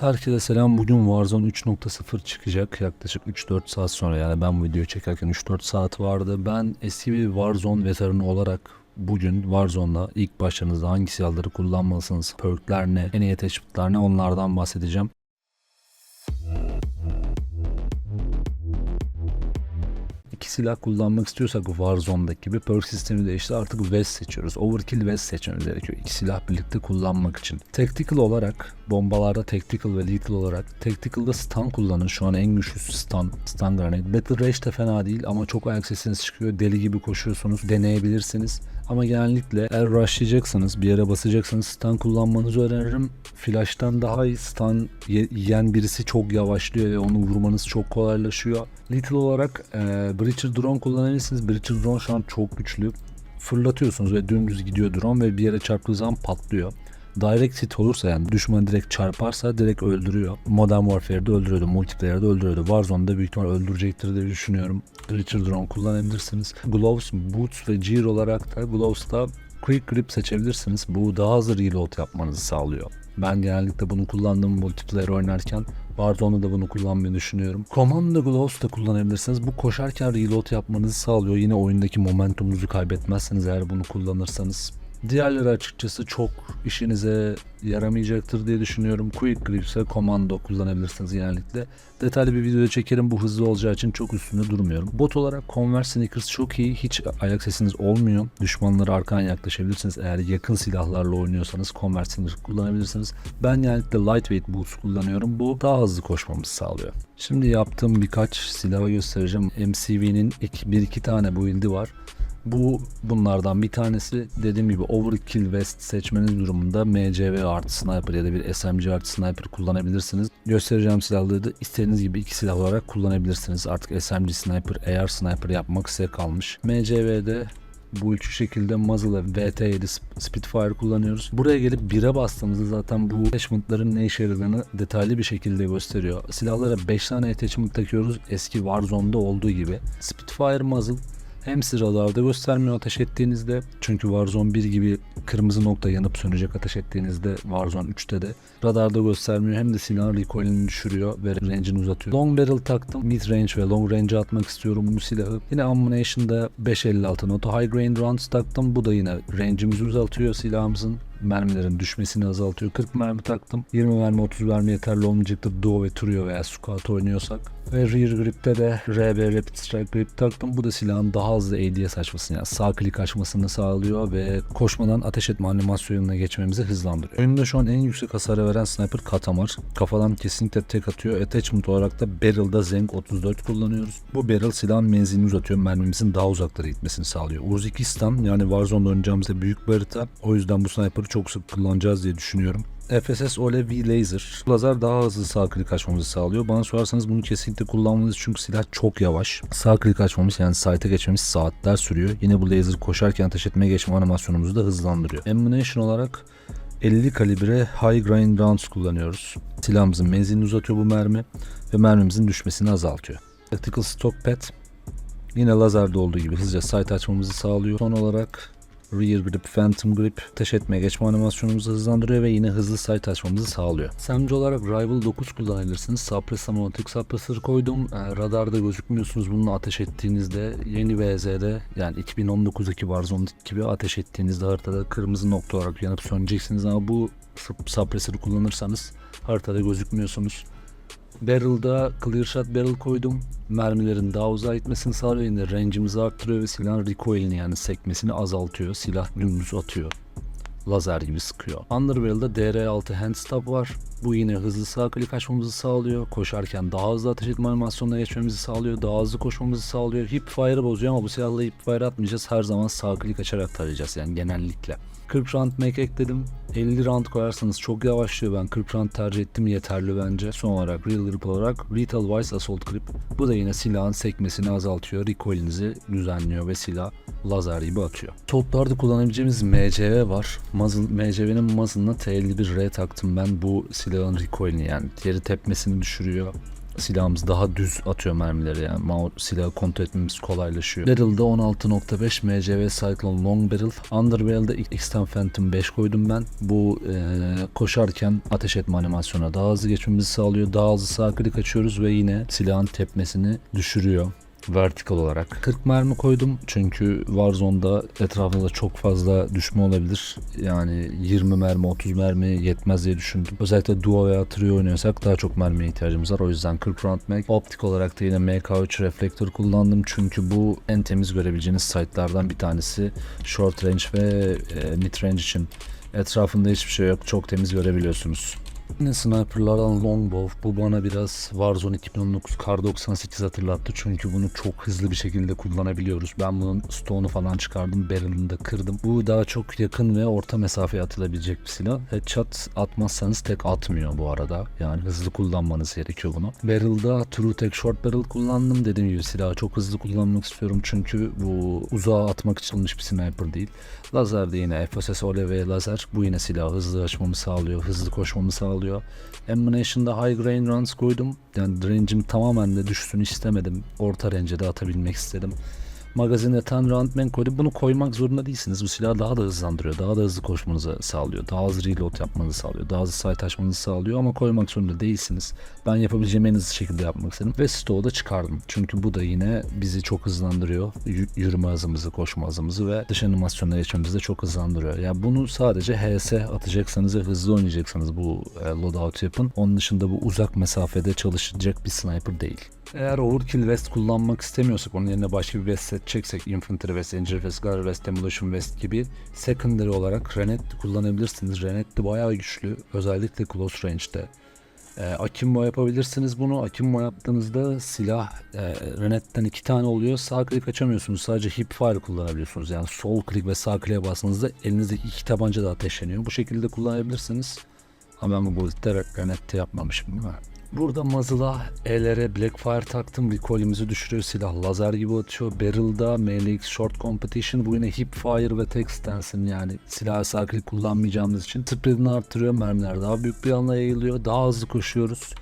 Herkese selam. Bugün Warzone 3.0 çıkacak. Yaklaşık 3-4 saat sonra yani ben bu videoyu çekerken 3-4 saat vardı. Ben eski bir Warzone veteranı olarak bugün Warzone'la ilk başlarınızda hangi silahları kullanmalısınız, perkler ne, en iyi attachment'lar ne onlardan bahsedeceğim. Silah kullanmak istiyorsak Warzone'daki gibi perk sistemi değişti. Artık West seçiyoruz. Overkill West seçmemiz gerekiyor. İki silah birlikte kullanmak için. Tactical olarak bombalarda Tactical ve Lethal olarak Tactical'da stun kullanın. Şu an en güçlüsü stun. Stun grenade. Battle Rage de fena değil ama çok ayak sesiniz çıkıyor. Deli gibi koşuyorsunuz. Deneyebilirsiniz. Ama genellikle eğer rushlayacaksanız bir yere basacaksanız stun kullanmanızı öneririm. Flash'tan daha iyi stun ye- yiyen birisi çok yavaşlıyor ve onu vurmanız çok kolaylaşıyor. Lethal olarak e, Breacher Drone kullanabilirsiniz. Breacher Drone şu an çok güçlü. Fırlatıyorsunuz ve dümdüz gidiyor drone ve bir yere çarptığı zaman patlıyor. Direct hit olursa yani düşman direkt çarparsa direkt öldürüyor. Modern Warfare'de öldürüyordu, multiplayer'de öldürüyordu. Warzone'da büyük ihtimal öldürecektir diye düşünüyorum. Breacher Drone kullanabilirsiniz. Gloves, Boots ve Gear olarak da Gloves'ta Quick Grip seçebilirsiniz. Bu daha hızlı reload yapmanızı sağlıyor. Ben genellikle bunu kullandığım multiplayer oynarken Warzone'da da bunu kullanmayı düşünüyorum. Commando Gloves da kullanabilirsiniz. Bu koşarken reload yapmanızı sağlıyor. Yine oyundaki momentumunuzu kaybetmezseniz eğer bunu kullanırsanız. Diğerleri açıkçası çok işinize yaramayacaktır diye düşünüyorum. Quick Grip ise Commando kullanabilirsiniz genellikle. Detaylı bir video çekerim. Bu hızlı olacağı için çok üstünde durmuyorum. Bot olarak Converse Sneakers çok iyi. Hiç ayak sesiniz olmuyor. Düşmanlara arkadan yaklaşabilirsiniz. Eğer yakın silahlarla oynuyorsanız Converse Sneakers kullanabilirsiniz. Ben genellikle Lightweight Boots kullanıyorum. Bu daha hızlı koşmamızı sağlıyor. Şimdi yaptığım birkaç silahı göstereceğim. MCV'nin bir iki tane build'i var. Bu bunlardan bir tanesi dediğim gibi Overkill West seçmeniz durumunda MCV artı sniper ya da bir SMG artı sniper kullanabilirsiniz. Göstereceğim silahları da istediğiniz gibi iki silah olarak kullanabilirsiniz. Artık SMG sniper, AR sniper yapmak size kalmış. MCV'de bu üçü şekilde muzzle ve VT7 Spitfire kullanıyoruz. Buraya gelip 1'e bastığımızda zaten bu attachment'ların ne işe yaradığını detaylı bir şekilde gösteriyor. Silahlara 5 tane attachment takıyoruz eski Warzone'da olduğu gibi. Spitfire muzzle hem sizi radarda göstermiyor ateş ettiğinizde çünkü Warzone 1 gibi kırmızı nokta yanıp sönecek ateş ettiğinizde Warzone 3'te de radarda göstermiyor hem de silahın recoilini düşürüyor ve range'ini uzatıyor. Long barrel taktım. Mid range ve long range atmak istiyorum bu silahı. Yine ammunition'da 5.56 notu high grain rounds taktım. Bu da yine range'imizi uzatıyor silahımızın mermilerin düşmesini azaltıyor. 40 mermi taktım. 20 mermi 30 mermi yeterli olmayacaktır. Duo ve trio veya squat oynuyorsak. Ve rear grip'te de RB Rapid Strike Grip taktım. Bu da silahın daha hızlı ADS açmasını yani sağ klik açmasını sağlıyor ve koşmadan ateş etme animasyonuna geçmemizi hızlandırıyor. Oyunda şu an en yüksek hasarı veren sniper Katamar. Kafadan kesinlikle tek atıyor. Attachment olarak da Barrel'da Zenk 34 kullanıyoruz. Bu barrel silahın menzilini uzatıyor. Mermimizin daha uzaklara gitmesini sağlıyor. Uzbekistan yani Warzone'da oynayacağımızda büyük bir. O yüzden bu sniper'ı çok sık kullanacağız diye düşünüyorum. FSS OLED V Laser. Lazer daha hızlı sağ klik açmamızı sağlıyor. Bana sorarsanız bunu kesinlikle kullanmalıyız çünkü silah çok yavaş. Sağ klik açmamız yani site'e geçmemiz saatler sürüyor. Yine bu laser koşarken ateş etmeye geçme animasyonumuzu da hızlandırıyor. Ammunition olarak 50 kalibre high grain rounds kullanıyoruz. Silahımızın menzilini uzatıyor bu mermi ve mermimizin düşmesini azaltıyor. Tactical Stock Pad yine lazerde olduğu gibi hızlıca sight açmamızı sağlıyor. Son olarak Rear Grip, Phantom Grip ateş etmeye geçme animasyonumuzu hızlandırıyor ve yine hızlı sight açmamızı sağlıyor. SMG olarak Rival 9 kullanabilirsiniz. Suppressor, Monotic Suppressor koydum. E, radarda gözükmüyorsunuz bununla ateş ettiğinizde yeni VZ'de yani 2019'daki Warzone gibi ateş ettiğinizde haritada kırmızı nokta olarak yanıp söneceksiniz ama bu suppressor'ı kullanırsanız haritada gözükmüyorsunuz. Barrel'da clear shot barrel koydum. Mermilerin daha uzağa gitmesini sağlıyor. Yine range'imizi arttırıyor ve silahın recoil'ini yani sekmesini azaltıyor. Silah dümdüz atıyor. Lazer gibi sıkıyor. Underbarrel'da DR6 handstop var. Bu yine hızlı sağ klik açmamızı sağlıyor. Koşarken daha hızlı ateş etme animasyonuna geçmemizi sağlıyor. Daha hızlı koşmamızı sağlıyor. Hip fire'ı bozuyor ama bu silahla hip fire atmayacağız. Her zaman sağ klik açarak tarayacağız yani genellikle. 40 round make ekledim. 50 round koyarsanız çok yavaşlıyor. Ben 40 round tercih ettim yeterli bence. Son olarak real grip olarak Lethal Wise Assault Grip. Bu da yine silahın sekmesini azaltıyor. Recoil'inizi düzenliyor ve silah lazer gibi atıyor. Toplarda kullanabileceğimiz MCV var. MCV'nin muzzle'ına T51R taktım ben. Bu silahın recoil'ini yani yeri tepmesini düşürüyor. silahımız daha düz atıyor mermileri yani mouse silahı kontrol etmemiz kolaylaşıyor. Barrel'da 16.5 MCV Cyclone Long Barrel. Underbarrel'da X-10 Phantom 5 koydum ben. Bu e, koşarken ateş etme animasyona daha hızlı geçmemizi sağlıyor. Daha hızlı sağ klik açıyoruz ve yine silahın tepmesini düşürüyor vertikal olarak. 40 mermi koydum çünkü Warzone'da etrafında çok fazla düşme olabilir. Yani 20 mermi 30 mermi yetmez diye düşündüm. Özellikle duo veya trio oynuyorsak daha çok mermiye ihtiyacımız var. O yüzden 40 round mag. Optik olarak da yine MK3 reflektör kullandım çünkü bu en temiz görebileceğiniz site'lardan bir tanesi. Short range ve e, mid range için. Etrafında hiçbir şey yok. Çok temiz görebiliyorsunuz. Yine sniperlardan longbow. Bu bana biraz Warzone 2019 Kar 98 hatırlattı. Çünkü bunu çok hızlı bir şekilde kullanabiliyoruz. Ben bunun stone'u falan çıkardım. Barrel'ını da kırdım. Bu daha çok yakın ve orta mesafeye atılabilecek bir silah. Headshot atmazsanız tek atmıyor bu arada. Yani hızlı kullanmanız gerekiyor bunu. Barrel'da True Tech Short Barrel kullandım. Dediğim gibi silahı çok hızlı kullanmak istiyorum. Çünkü bu uzağa atmak için alınmış bir sniper değil. Lazer de yine FSS Oleve lazer. Bu yine silahı hızlı açmamı sağlıyor. Hızlı koşmamı sağlıyor. Ammunition'da high grain runs koydum. Yani range'im tamamen de düşsün istemedim. Orta range'e de atabilmek istedim. Magazine 10 round man koydum. Bunu koymak zorunda değilsiniz. Bu silah daha da hızlandırıyor. Daha da hızlı koşmanızı sağlıyor. Daha hızlı reload yapmanızı sağlıyor. Daha hızlı sight açmanızı sağlıyor ama koymak zorunda değilsiniz. Ben yapabileceğim en hızlı şekilde yapmak istedim. Ve stoğu da çıkardım. Çünkü bu da yine bizi çok hızlandırıyor. Y- yürüme hızımızı, koşma hızımızı ve dış animasyonlara geçmemizi de çok hızlandırıyor. Yani bunu sadece HS atacaksanız ve hızlı oynayacaksanız bu e, loadout yapın. Onun dışında bu uzak mesafede çalışacak bir sniper değil. Eğer Overkill Vest kullanmak istemiyorsak onun yerine başka bir vest seçeceksek Infantry Vest, Engineer Vest, Guard Vest, Demolition Vest gibi secondary olarak Renetli kullanabilirsiniz. Renetli bayağı güçlü. Özellikle close range'de. E, akimbo yapabilirsiniz bunu. Akimbo yaptığınızda silah e, Renet'ten iki tane oluyor. Sağ klik açamıyorsunuz. Sadece hip fire kullanabiliyorsunuz. Yani sol klik ve sağ kliğe bastığınızda elinizdeki iki tabanca da ateşleniyor. Bu şekilde kullanabilirsiniz. Ama ben bu bullet'te Renet'te yapmamışım değil mi? Burada muzzle'a E'lere Blackfire taktım. Recoil'imizi düşürüyor. Silah lazer gibi atıyor. Barrel'da MLX Short Competition. Bu yine hip fire ve tek stance'in yani silah sağ klik kullanmayacağımız için spreadini artırıyor. Mermiler daha büyük bir alana yayılıyor. Daha hızlı koşuyoruz.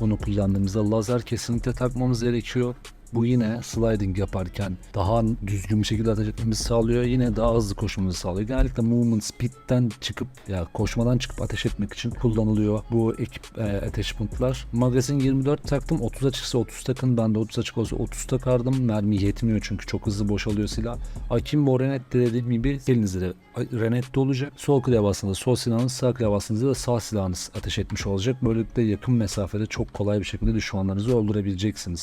Bunu kullandığımızda lazer kesinlikle takmamız gerekiyor. Bu yine sliding yaparken daha düzgün bir şekilde ateş etmemizi sağlıyor. Yine daha hızlı koşmamızı sağlıyor. Genellikle movement speed'den çıkıp ya koşmadan çıkıp ateş etmek için kullanılıyor bu ekip e, attachment'lar. Magazin 24 taktım. 30 açıksa 30 takın. Ben de 30 açık olsa 30 takardım. Mermi yetmiyor çünkü çok hızlı boşalıyor silah. Akimbo Renet'te dediğim gibi elinizde de Renet'te olacak. Sol bastığınızda sol silahınız, sağ bastığınızda da sağ silahınız ateş etmiş olacak. Böylelikle yakın mesafede çok kolay bir şekilde düşmanlarınızı öldürebileceksiniz.